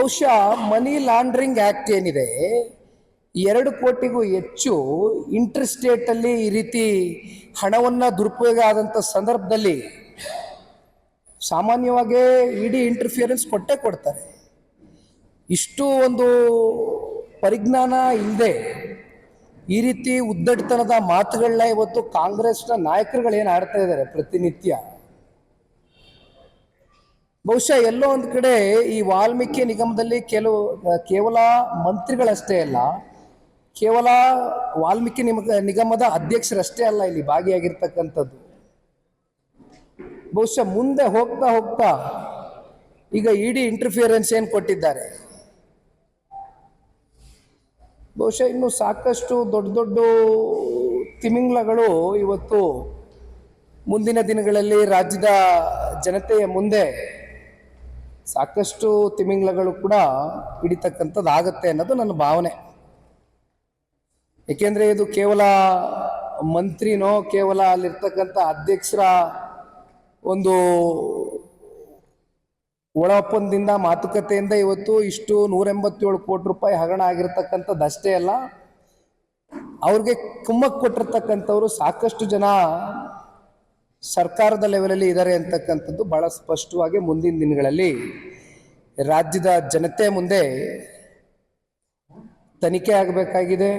ಬಹುಶಃ money laundering act ಏನಿದೆ, ಎರಡು ಕೋಟಿಗೂ ಹೆಚ್ಚು ಇಂಟರ್ ಸ್ಟೇಟಲ್ಲಿ ಈ ರೀತಿ ಹಣವನ್ನು ದುರುಪಯೋಗ ಆದಂಥ ಸಂದರ್ಭದಲ್ಲಿ ಸಾಮಾನ್ಯವಾಗಿ ಇಡೀ ಇಂಟರ್ಫಿಯರೆನ್ಸ್ ಕೊಟ್ಟೇ ಕೊಡ್ತಾರೆ. ಇಷ್ಟು ಒಂದು ಪರಿಜ್ಞಾನ ಇಲ್ಲದೆ ಈ ರೀತಿ ಉದ್ದಟತನದ ಮಾತುಗಳನ್ನ ಇವತ್ತು ಕಾಂಗ್ರೆಸ್ನ ನಾಯಕರುಗಳೇನು ಆಡ್ತಾ ಇದ್ದಾರೆ ಪ್ರತಿನಿತ್ಯ? ಬಹುಶಃ ಎಲ್ಲೋ ಒಂದು ಕಡೆ ಈ ವಾಲ್ಮೀಕಿ ನಿಗಮದಲ್ಲಿ ಕೆಲವು ಕೇವಲ ಮಂತ್ರಿಗಳಷ್ಟೇ ಅಲ್ಲ, ಕೇವಲ ವಾಲ್ಮೀಕಿ ನಿಮ, ನಿಗಮದ ಅಧ್ಯಕ್ಷರಷ್ಟೇ ಅಲ್ಲ ಇಲ್ಲಿ ಭಾಗಿಯಾಗಿರ್ತಕ್ಕಂಥದ್ದು. ಬಹುಶಃ ಮುಂದೆ ಹೋಗ್ತಾ ಹೋಗ್ತಾ ಈಗ ಇಡಿ ಇಂಟರ್ಫಿಯರೆನ್ಸ್ ಏನು ಕೊಟ್ಟಿದ್ದಾರೆ? ಬಹುಶಃ ಇನ್ನು ಸಾಕಷ್ಟು ದೊಡ್ಡ ದೊಡ್ಡ ತಿಮಿಂಗ್ಲಗಳು ಇವತ್ತು ಮುಂದಿನ ದಿನಗಳಲ್ಲಿ ರಾಜ್ಯದ ಜನತೆಯ ಮುಂದೆ ಸಾಕಷ್ಟು ತಿಮಿಂಗ್ಲಗಳು ಕೂಡ ಹಿಡಿತಕ್ಕಂಥದ್ದು ಆಗುತ್ತೆ ಅನ್ನೋದು ನನ್ನ ಭಾವನೆ. ಏಕೆಂದರೆ ಇದು ಕೇವಲ ಮಂತ್ರಿನೋ ಕೇವಲ ಅಲ್ಲಿರ್ತಕ್ಕಂಥ ಅಧ್ಯಕ್ಷರ ಒಂದು ಒಳ ಮಾತುಕತೆಯಿಂದ ಇವತ್ತು ಇಷ್ಟು ನೂರ ಎಂಬತ್ತೇಳು ಕೋಟಿ ರೂಪಾಯಿ ಹಗರಣ ಆಗಿರ್ತಕ್ಕಂಥದ್ದು ಅಷ್ಟೇ ಅಲ್ಲ, ಅವ್ರಿಗೆ ಕುಮ್ಮಕ್ಕೆ ಕೊಟ್ಟಿರ್ತಕ್ಕಂಥವ್ರು ಸಾಕಷ್ಟು ಜನ ಸರ್ಕಾರದ ಲೆವೆಲಲ್ಲಿ ಇದ್ದಾರೆ ಅಂತಕ್ಕಂಥದ್ದು ಭಾಳ ಸ್ಪಷ್ಟವಾಗಿ ಮುಂದಿನ ದಿನಗಳಲ್ಲಿ ರಾಜ್ಯದ ಜನತೆ ಮುಂದೆ ತನಿಖೆ ಆಗಬೇಕಾಗಿದೆ.